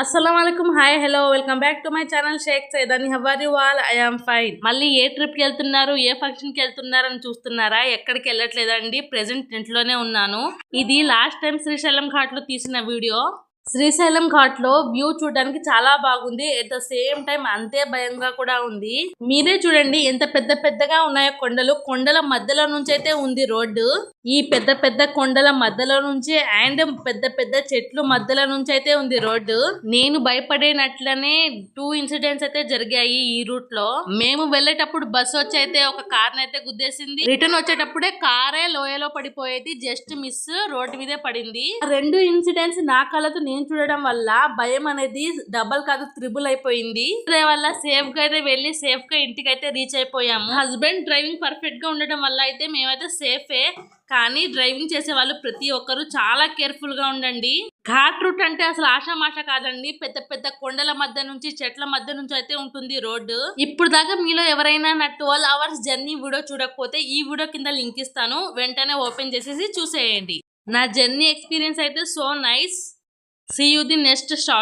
అస్సలం hi hello welcome back to my channel Shaik Saidani how are you all I am fine మళ్ళీ ఏ ట్రిప్కి వెళ్తున్నారు? ఏ ఫంక్షన్కి వెళ్తున్నారు అని చూస్తున్నారా? ఎక్కడికి వెళ్ళట్లేదండి. ప్రెసెంట్ ఇంట్లోనే ఉన్నాను. ఇది లాస్ట్ టైం శ్రీశైలం ఘాట్లో తీసిన వీడియో శ్రీశైలం ఘాట్లో వ్యూ చూడడానికి చాలా బాగుంది. ఎట్ ద సేమ్ టైం అంతే భయంగా కూడా ఉంది. మీరే చూడండి ఎంత పెద్ద పెద్దగా ఉన్నాయో కొండలు. కొండల మధ్యలో నుంచి అయితే ఉంది రోడ్డు. ఈ పెద్ద పెద్ద కొండల మధ్యలో నుంచి అండ్ పెద్ద పెద్ద చెట్లు మధ్యలో నుంచి అయితే ఉంది రోడ్డు. నేను భయపడినట్లనే టూ ఇన్సిడెంట్స్ అయితే జరిగాయి ఈ రూట్లో. మేము వెళ్ళేటప్పుడు బస్సు వచ్చి అయితే ఒక కార్ అయితే గుద్దేసింది. రిటర్న్ వచ్చేటప్పుడే కారే లోయలో పడిపోయేది. జస్ట్ మిస్ రోడ్డు మీదే పడింది. రెండు ఇన్సిడెంట్స్ నా కళ్ళతో నేను చూడడం వల్ల భయం అనేది డబల్ కాదు త్రిబుల్ అయిపోయింది. వల్ల సేఫ్గా అయితే వెళ్ళి సేఫ్గా ఇంటికి అయితే రీచ్ అయిపోయాము. హస్బెండ్ డ్రైవింగ్ పర్ఫెక్ట్గా ఉండడం వల్ల అయితే మేమైతే సేఫే కానీ డ్రైవింగ్ చేసే వాళ్ళు ప్రతి ఒక్కరు చాలా కేర్ఫుల్గా ఉండండి. ఘాట్ రూట్ అంటే అసలు ఆషామాష కాదండి. పెద్ద పెద్ద కొండల మధ్య నుంచి చెట్ల మధ్య నుంచి అయితే ఉంటుంది రోడ్డు. ఇప్పుడు దాకా మీలో ఎవరైనా నా ట్వెల్వ్ అవర్స్ జర్నీ వీడియో చూడకపోతే ఈ వీడియో కింద లింక్ ఇస్తాను. వెంటనే ఓపెన్ చేసేసి చూసేయండి. నా జర్నీ ఎక్స్పీరియన్స్ అయితే so nice see you the next short